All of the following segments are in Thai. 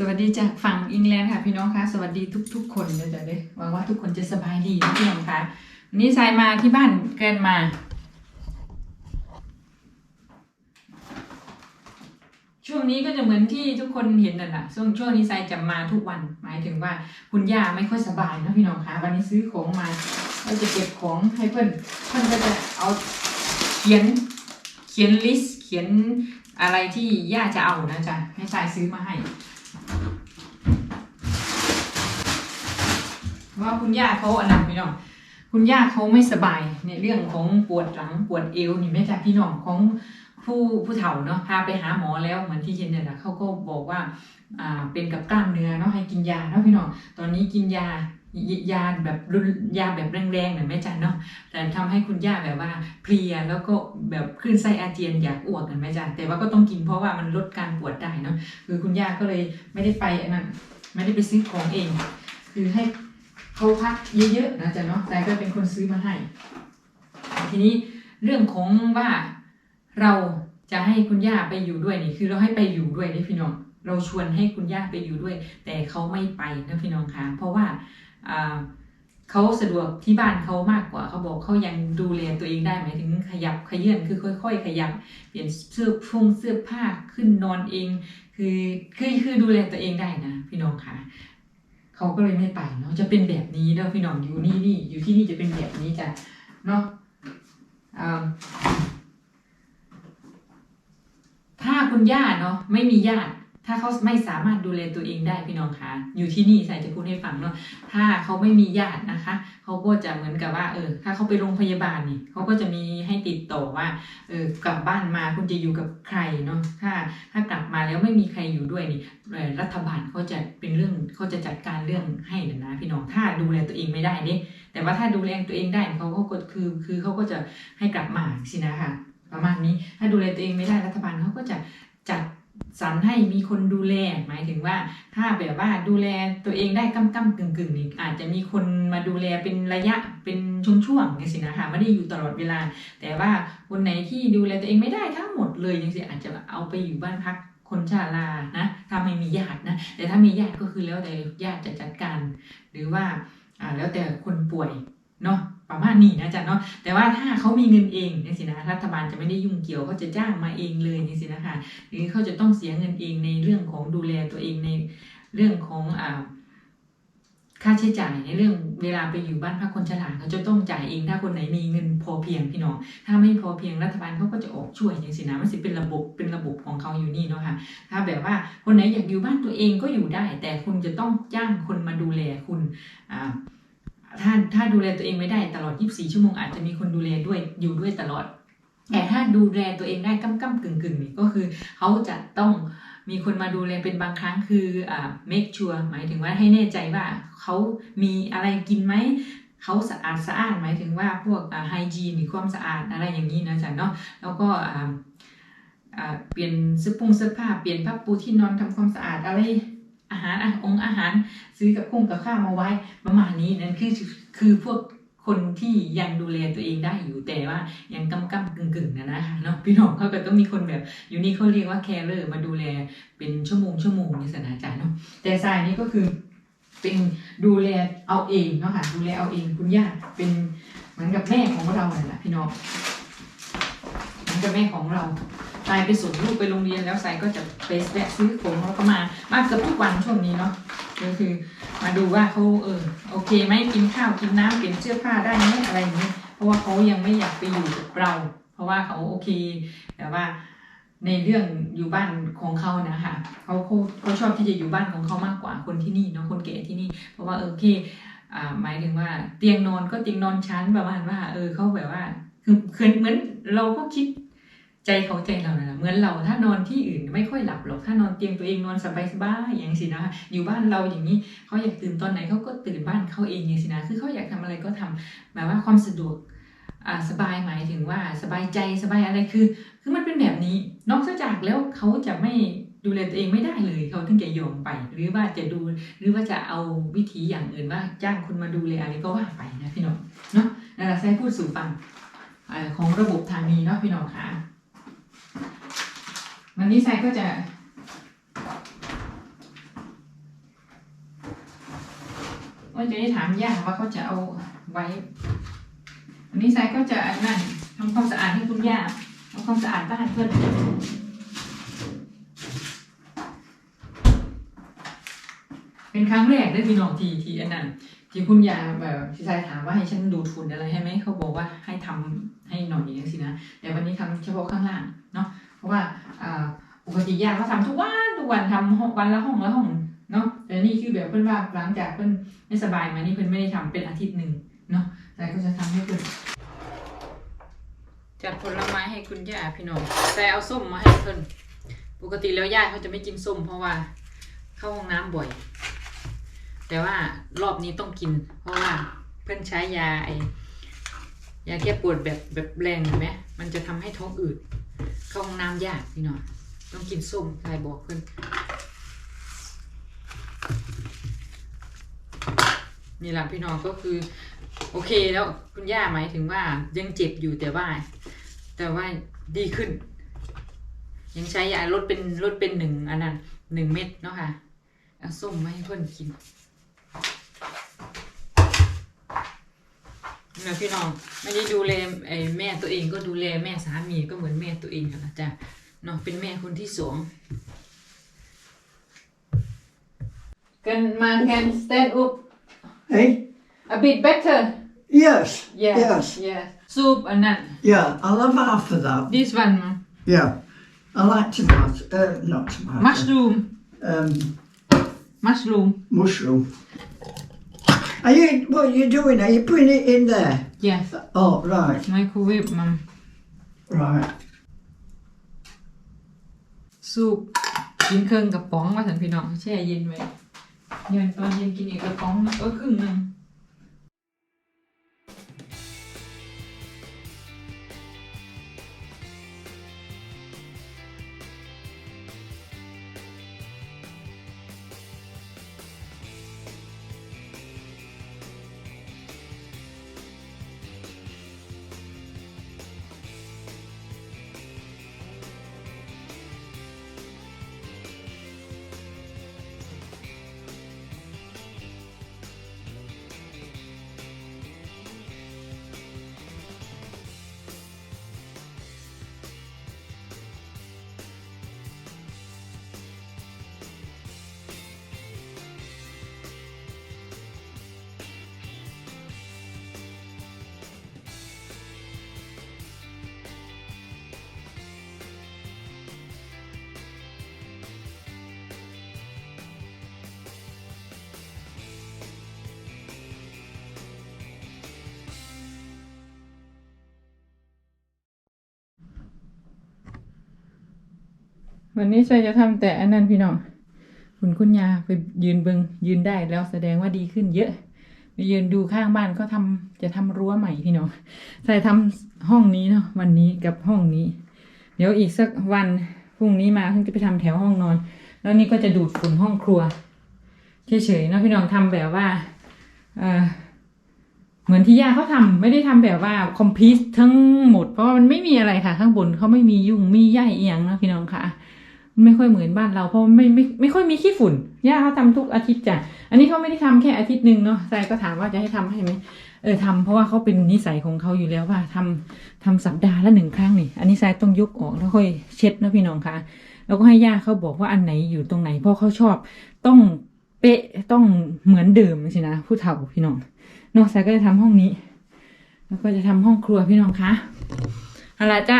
สวัสดีจากฝั่งอังกฤษค่ะพี่น้องคะสวัสดีทุก ๆ คนเลยจ้ะเด้หวังว่าทุกคนจะสบายดีนะพี่น้องคะวันนี้ทรายมาที่บ้านเกินมา ช่วงนี้ก็จะเหมือนที่ทุกคนเห็นนั่นแหละช่วงช่วงนี้ทรายจะมาทุกวัน หมายถึงว่าคุณย่าไม่ค่อยสบายนะพี่น้องคะวันนี้ซื้อของมาเราจะเก็บของให้เพื่อนเพื่อนก็จะเอาเขียนเขียนลิสต์เขียนอะไรที่ย่าจะเอานะจ๊ะให้ทรายซื้อมาให้ ว่าคุณย่าเขาอันนั้นพี่น้อง คุณย่าเขาไม่สบายในเรื่องของปวดหลังปวดเอวนี่แม่จ้ะพี่น้องของผู้ผู้เฒ่าเนาะพาไปหาหมอแล้วเหมือนที่เห็นเนี่ยนะเขาก็บอกว่าอ่าเป็นกับกล้ามเนื้อเนาะให้กินยาเนาะพี่น้องตอนนี้กินยายาแบบรุนยาแบบแรงๆเนี่ยแม่จ้ะเนาะแต่ทำให้คุณย่าแบบว่าเพลียแล้วก็แบบคลื่นไส้อาเจียนอยากอ้วกกันแม่จ้ะแต่ว่าก็ต้องกินเพราะว่ามันลดการปวดได้เนาะคือคุณย่าก็เลยไม่ได้ไปอันนั้นไม่ได้ไปซื้อของเอง คือให้ เขาพักเยอะๆนะจ๊ะเนาะแต่ก็เป็นคนซื้อมาให้ ทีนี้เรื่องของว่าเราจะให้คุณย่าไปอยู่ด้วยนี่ คือเราให้ไปอยู่ด้วยนี่พี่น้อง เราชวนให้คุณย่าไปอยู่ด้วย แต่เขาไม่ไปนะพี่น้องคะเพราะว่าเขาสะดวกที่บ้านเขามากกว่าเขาบอกเขายังดูแลตัวเองได้หมายถึงขยับขยื่นคือค่อย ๆ ขยับ เปลี่ยนเสื้อพุ่งเสื้อผ้าขึ้นนอนเอง คือคือคือดูแลตัวเองได้นะ พี่น้องคะ เขาก็เลยไม่ไปเนาะจะเป็นแบบนี้เด้อพี่น้องอยู่นี่นี่อยู่ที่นี่จะเป็นแบบนี้จ้ะเนาะถ้าคุณย่าเนาะไม่มีญาติ ถ้าเขาไม่สามารถดูแลตัวเองได้พี่น้องคะอยู่ที่นี่ใส่จะพูดให้ฟังเนาะถ้าเขาไม่มีญาตินะคะเขาก็จะเหมือนกับว่าเออถ้าเขาไปโรงพยาบาลนี่เขาก็จะมีให้ติดต่อว่าเออกลับบ้านมาคุณจะอยู่กับใครเนาะถ้าถ้ากลับมาแล้วไม่มีใครอยู่ด้วยนี่รัฐบาลเขาจะเป็นเรื่องเขาจะจัดการเรื่องให้นะนะพี่น้องถ้าดูแลตัวเองไม่ได้นี่แต่ว่าถ้าดูแลตัวเองได้เขาก็กดคือคือเขาก็จะให้กลับมาสินะคะประมาณนี้ถ้าดูแลตัวเองไม่ได้รัฐบาลเขาก็จะจัด สรรให้มีคนดูแล หมายถึงว่าถ้าแบบว่าดูแลตัวเองได้ก้ำก้ำกึ่งกึ่งนี่อาจจะมีคนมาดูแลเป็นระยะเป็นช่วงๆนี่สินะคะไม่ได้อยู่ตลอดเวลา แต่ว่าคนไหนที่ดูแลตัวเองไม่ได้ทั้งหมดเลยยังสิอาจจะเอาไปอยู่บ้านพักคนชาลานะถ้าไม่มีญาตินะแต่ถ้ามีญาติก็คือแล้วแต่ญาติจะจัดการ หรือว่าอ่าแล้วแต่คนป่วยเนาะ ประมาณนี้นะจ๊ะเนาะแต่ว่าถ้าเขามีเงินเองนี่สินะรัฐบาลจะไม่ได้ยุ่งเกี่ยวเขาจะจ้างมาเองเลยนี่สินะคะหรือเขาจะต้องเสียเงินเองในเรื่องของดูแลตัวเองในเรื่องของอ่าค่าใช้จ่ายในเรื่องเวลาไปอยู่บ้านพักคนชราเขาจะต้องจ่ายเองถ้าคนไหนมีเงินพอเพียงพี่น้องถ้าไม่พอเพียงรัฐบาลเขาก็จะออกช่วยอย่างสินะมันสิเป็นระบบเป็นระบบของเขาอยู่นี่เนาะค่ะถ้าแบบว่าคนไหนอยากอยู่บ้านตัวเองก็อยู่ได้ แต่คุณจะต้องจ้างคนมาดูแลคุณอ่า ถ้าถ้าดูแลตัวเองไม่ได้ตลอด 24 ชั่วโมงอาจจะมีคนดูแลด้วยอยู่ด้วยตลอด แต่ถ้าดูแลตัวเองได้ก้ำก้ำกึ่งกึ่งนี่ก็คือเขาจะต้องมีคนมาดูแลเป็นบางครั้งคืออ่า make sure หมายถึงว่าให้แน่ใจว่าเขามีอะไรกินไหมเขาสะอาดสะอ้านหมายถึงว่าพวกไฮจีนหรือความสะอาดอะไรอย่างนี้นะจ๊ะเนาะแล้วก็อ่าอ่าเปลี่ยนเสื้อผงเสื้อผ้าเปลี่ยนผ้าปูที่นอนทำความสะอาดอะไร อาหารอะองค์อาหารซื้อกับคุ้งกับข้าวมาไว้ประมาณนี้นั่นคือคือพวกคนที่ยังดูแลตัวเองได้อยู่แต่ว่ายังกำกำกึ่งกึ่งนะนะคะเนาะพี่น้องเขาก็ต้องมีคนแบบอยู่นี่เขาเรียกว่าแคร์เลอร์มาดูแลเป็นชั่วโมงชั่วโมงในสถานการณ์เนาะแต่ทรายนี่ก็คือเป็นดูแลเอาเองเนาะค่ะดูแลเอาเองคุณย่าเป็นเหมือนกับแม่ของเราเลยแหละพี่น้องเหมือนกับแม่ของเรา ทรายไปส่งลูกไปโรงเรียนแล้วทรายก็จะไปแวะซื้อของแล้วก็มามาเกือบทุกวันช่วงนี้เนาะก็คือ มาดูว่าเขาเออโอเคไหมกินข้าวกินน้ำเปลี่ยนเสื้อผ้าได้ไหมอะไรอย่างนี้เพราะว่าเขายังไม่อยากไปอยู่กับเรา เพราะว่าเขาโอเค แต่ว่าในเรื่องอยู่บ้านของเขานะคะเขาเขาเขาชอบที่จะอยู่บ้านของเขามากกว่าคนที่นี่เนาะคนแก่ที่นี่ เพราะว่าเออโอเคอ่าหมายถึงว่าเตียงนอนก็เตียงนอนชั้นประมาณว่า เออเขาแบบว่าคือเหมือนเราก็คิด ใจเขาใจเรานะเหมือนเราถ้านอนที่อื่นไม่ค่อยหลับหรอกถ้านอนเตียงตัวเองนอนสบายสบายๆอย่างสินะคะอยู่บ้านเราอย่างนี้เขาอยากตื่นตอนไหนเขาก็ตื่นบ้านเขาเองอย่างสินะคือเขาอยากทำอะไรก็ทำแบบว่าความสะดวกอ่าสบายหมายถึงว่าสบายใจสบายอะไรคือ คือมันเป็นแบบนี้นอกจากแล้วเขาจะไม่ดูแลตัวเองไม่ได้เลยเขาถึงจะยอมไป หรือว่าจะดูหรือว่าจะเอาวิธีอย่างอื่นว่าจ้างคนมาดูแลอะไรก็ว่าไปนะพี่น้องเนาะนั่นแหละใช้พูดสู่ฟังอ่อของระบบทางนี้เนาะพี่น้องค่ะ วันนี้ไซก็จะว่าจะได้ถามย่าว่าเขาจะเอาไว้อันนี้ทรายก็จะอันนั่นทำความสะอาดให้คุณย่าทำความสะอาดบ้านเพื่อนเป็นครั้งแรกได้พี่น้องทีทีอันนั้นที่คุณยาแบบที่ทรายถามว่าให้ฉันดูดฝุ่นอะไรให้ไหมเขาบอกว่าให้ทำให้หน่อยอย่างนี้สินะแต่วันนี้ทำเฉพาะข้างล่างเนาะ เพราะว่าปกติยาเขาทำทุกวันทุกวันทำห้องวันละห้องละห้องเนาะแต่นี่คือแบบเพื่อนว่าหลังจากเพื่อนไม่สบายมานี่เพื่อนไม่ได้ทำเป็นอาทิตย์หนึ่งเนาะแต่ก็จะทำให้เพื่อนจัดผลไม้ให้คุณย่าพี่น้องแต่เอาส้มมาให้เพื่อนปกติแล้วย่าเขาจะไม่กินส้มเพราะว่าเข้าห้องน้ำบ่อย แต่ว่ารอบนี้ต้องกิน เพราะว่าเพื่อนใช้ยาไอยาแก้ปวดแบบแบบแรงเห็นไหมมันจะทำให้ท้องอืด เข้องน้ำยากพี่น้องต้องกินส้มใครบอกเพื่อนนี่แหละพี่น้องก็คือ โอเคแล้วคุณย่าหมายถึงว่ายังเจ็บอยู่แต่ว่า แต่ว่าดีขึ้น ยังใช้ยาลดเป็นลดเป็นหนึ่งอันนั้นหนึ่งเม็ดเนาะค่ะเอาส้มมาให้เพื่อนกิน นะพี่น้องไม่ได้ดูแลไอ้แม่ตัวเองก็ดูแลแม่สามีก็เหมือนแม่ตัวเองกันนะจ๊ะเนาะเป็นแม่คนที่สองกันมาแ can stand up Eh? a bit better Yes. yes Yes. yes soup อันนั้น Yeah, I'll have half of that. this one Yeah. I like tomato. Uh, not tomato. mushroom Um, mushroom mushroom. Are you? What are you doing? Are you putting it in there? yes Oh, right, microwave มัม right. ซุปกินเครื่องกระป๋องว่าสันพี่น้องแช่เย็นไว้เย็นตอนเย็นกินอีกกระป๋องหนึ่งเออครึ่งหนึ่ง วันนี้ชัยจะทำแต่อันนั้นพี่น้องคุณคุณยาไปยืนเบิงยืนได้แล้วแสดงว่าดีขึ้นเยอะไปยืนดูข้างบ้านก็ทำจะทำรั้วใหม่พี่น้องใส่ทำห้องนี้เนาะวันนี้กับห้องนี้ เดี๋ยวอีกสักวันพรุ่งนี้มาเพิ่งจะไปทำแถวห้องนอน แล้วนี่ก็จะดูดฝุ่นห้องครัวเฉยๆเนาะพี่น้องทำแบบว่าเออเหมือนที่ย่าเขาทำไม่ได้ทำแบบว่าคอมพิวทั้งหมดเพราะมันไม่มีอะไรค่ะ ข้างบนเขาไม่มียุ่งมีใยเอียงนะพี่น้องค่ะ ไม่ค่อยเหมือนบ้านเราเพราะไม่ไม่ไม่ค่อยมีขี้ฝุ่นย่าเขาทำทุกอาทิตย์จ้ะอันนี้เขาไม่ได้ทำแค่อาทิตย์หนึ่งเนาะทรายก็ถามว่าจะให้ทำให้ไหมเออทำเพราะว่าเขาเป็นนิสัยของเขาอยู่แล้วว่าทำทำสัปดาห์ละหนึ่งครั้งนี่ อันนี้ทรายต้องยกออกแล้วค่อยเช็ดนะพี่น้องคะแล้วก็ให้ย่าเขาบอกว่าอันไหนอยู่ตรงไหนเพราะเขาชอบต้องเป๊ะต้องเหมือนเดิมสินะผู้เฒ่าพี่น้องเนาะทรายก็จะทำห้องนี้ แล้วก็จะทำห้องครัวพี่น้องคะอะไรจ้ะ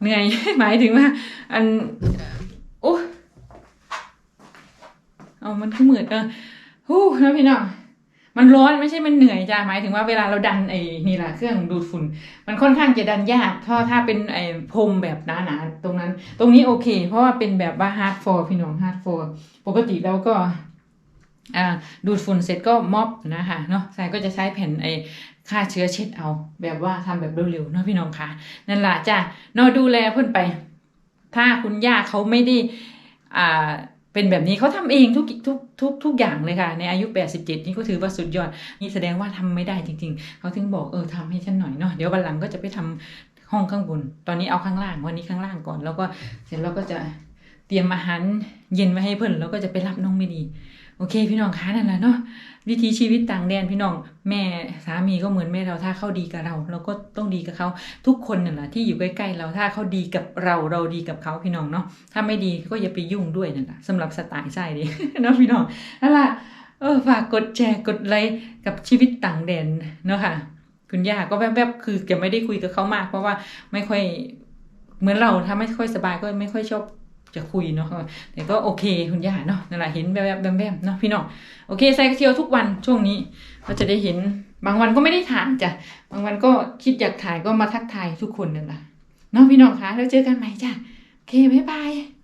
เหนื่อย หมายถึงว่า อันโอ้เอามันขึ้นเหมือนเออฮู้แล้วพี่น้องมันร้อนไม่ใช่มันเหนื่อยจ้ะหมายถึงว่าเวลาเราดันไอ้นี่แหละเครื่องดูดฝุ่น มันค่อนข้างจะดันยากถ้าถ้าเป็นไอ้พรมแบบหนาๆตรงนั้น ตรงนี้โอเค เพราะว่าเป็นแบบว่าฮาร์ดฟอร์พี่น้องฮาร์ดฟอร์ปกติเราก็อ่าดูดฝุ่นเสร็จก็ม็อบนะคะเนาะสายก็จะใช้แผ่นไอ้ ฆ่าเชื้อเช็ดเอา แบบว่าทำแบบเร็วๆเนาะพี่น้องคะนั่นแหละจ้ะนาะดูแลเพื่อนไป ถ้าคุณย่าเขาไม่ได้อ่าเป็นแบบนี้เขาทำเองทุกทุกทุกทุกอย่างเลยค่ะ ในอายุ 87 นี่ก็ถือว่าสุดยอด นี่แสดงว่าทำไม่ได้จริง ๆ เขาถึงบอกเออทำให้ฉันหน่อยเนาะเดี๋ยววันหลังก็จะไปทำห้องข้างบน ตอนนี้เอาข้างล่างวันนี้ข้างล่างก่อน แล้วก็เสร็จแล้วก็จะเตรียมอาหารเย็นไว้ให้เพื่อนแล้วก็จะไปรับน้องมินี โอเค พี่น้องคะนั่นแหละเนาะวิถีชีวิตต่างแดนพี่น้องแม่สามีก็เหมือนแม่เราถ้าเขาดีกับเรา เราก็ต้องดีกับเขาทุกคนนั่นแหละที่อยู่ใกล้ๆเราถ้าเขาดีกับเราเราดีกับเขาพี่น้องเนาะถ้าไม่ดีก็อย่าไปยุ่งด้วยนั่นแหละสำหรับสไตล์ใช่ดิเนาะพี่น้องนั่นแหละเออฝากกดแชร์กดไลค์กับชีวิตต่างแดนเนาะค่ะคุณย่าก็แวบๆคือแกไม่ได้คุยกับเขามาก เพราะว่าไม่ค่อยเหมือนเราถ้าไม่ค่อยสบายก็ไม่ค่อยชอบ จะคุยเนาะแต่ก็โอเคคุณย่าเนาะนั่นแหละเห็นแบบแบบๆเนาะพี่น้องโอเคใส่กระเทียวทุกวันช่วงนี้ก็จะได้เห็นบางวันก็ไม่ได้ถ่ายจ้ะบางวันก็คิดอยากถ่ายก็มาทักทายทุกคนนั่นแหละเนาะพี่น้องคะแล้วเจอกันใหม่จ้ะโอเคบ๊ายบาย